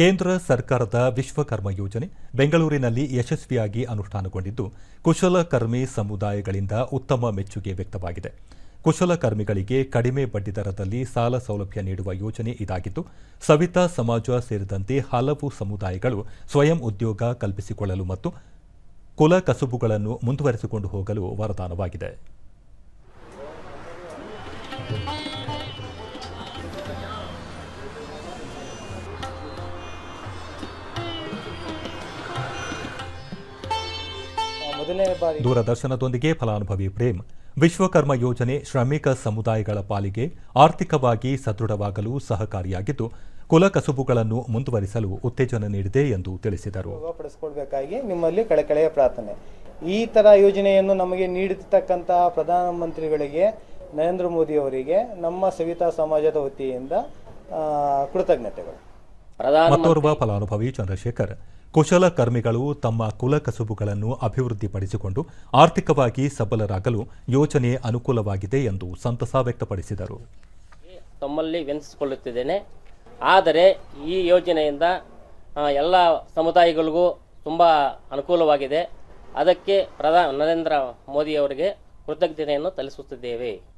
ಕೇಂದ್ರ ಸರ್ಕಾರದ ವಿಶ್ವಕರ್ಮ ಯೋಜನೆ ಬೆಂಗಳೂರಿನಲ್ಲಿ ಯಶಸ್ವಿಯಾಗಿ ಅನುಷ್ಠಾನಗೊಂಡಿದ್ದು, ಕುಶಲಕರ್ಮಿ ಸಮುದಾಯಗಳಿಂದ ಉತ್ತಮ ಮೆಚ್ಚುಗೆ ವ್ಯಕ್ತವಾಗಿದೆ. ಕುಶಲಕರ್ಮಿಗಳಿಗೆ ಕಡಿಮೆ ಬಡ್ಡಿದರದಲ್ಲಿ ಸಾಲ ಸೌಲಭ್ಯ ನೀಡುವ ಯೋಜನೆ ಇದಾಗಿದ್ದು, ಸವಿತಾ ಸಮಾಜ ಸೇರಿದಂತೆ ಹಲವು ಸಮುದಾಯಗಳು ಸ್ವಯಂ ಉದ್ಯೋಗ ಕಲ್ಪಿಸಿಕೊಳ್ಳಲು ಮತ್ತು ಕುಲ ಕಸುಬುಗಳನ್ನು ಮುಂದುವರೆಸಿಕೊಂಡು ಹೋಗಲು ವರದಾನವಾಗಿದೆ. ದೂರದರ್ಶನದೊಂದಿಗೆ ಫಲಾನುಭವಿ ಪ್ರೇಮ್ ವಿಶ್ವಕರ್ಮ ಯೋಜನೆ ಶ್ರಮಿಕ ಸಮುದಾಯಗಳ ಪಾಲಿಗೆ ಆರ್ಥಿಕವಾಗಿ ಸದೃಢವಾಗಲು ಸಹಕಾರಿಯಾಗಿದ್ದು ಕುಲ ಕಸುಬುಗಳನ್ನು ಮುಂದುವರಿಸಲು ಉತ್ತೇಜನ ನೀಡಿದೆ ಎಂದು ತಿಳಿಸಿದರು. ಪಡಿಸ್ಕೊಳ್ಬೇಕಾಗಿ ನಿಮ್ಮಲ್ಲಿ ಕಳಕಳೆಯ ಪ್ರಾರ್ಥನೆ. ಈ ತರ ಯೋಜನೆಯನ್ನು ನಮಗೆ ನೀಡಿರ್ತಕ್ಕಂತಹ ಪ್ರಧಾನಮಂತ್ರಿಗಳಿಗೆ ನರೇಂದ್ರ ಮೋದಿ ಅವರಿಗೆ ನಮ್ಮ ಸವಿತಾ ಸಮಾಜದ ವತಿಯಿಂದ ಆ, ಕೃತಜ್ಞತೆಗಳು. ಮತ್ತೋರ್ವ ಫಲಾನುಭವಿ ಚಂದ್ರಶೇಖರ್ ಕುಶಲಕರ್ಮಿಗಳು ತಮ್ಮ ಕುಲ ಕಸುಬುಗಳನ್ನು ಅಭಿವೃದ್ಧಿಪಡಿಸಿಕೊಂಡು ಆರ್ಥಿಕವಾಗಿ ಸಬಲರಾಗಲು ಯೋಜನೆ ಅನುಕೂಲವಾಗಿದೆ ಎಂದು ಸಂತಸ ವ್ಯಕ್ತಪಡಿಸಿದರು. ತಮ್ಮಲ್ಲಿ ವಿನಿಸಿಕೊಳ್ಳುತ್ತಿದ್ದೇನೆ. ಆದರೆ ಈ ಯೋಜನೆಯಿಂದ ಎಲ್ಲ ಸಮುದಾಯಗಳಿಗೂ ತುಂಬ ಅನುಕೂಲವಾಗಿದೆ. ಅದಕ್ಕೆ ಪ್ರಧಾನ ನರೇಂದ್ರ ಮೋದಿಯವರಿಗೆ ಕೃತಜ್ಞತೆಯನ್ನು ಸಲ್ಲಿಸುತ್ತಿದ್ದೇವೆ.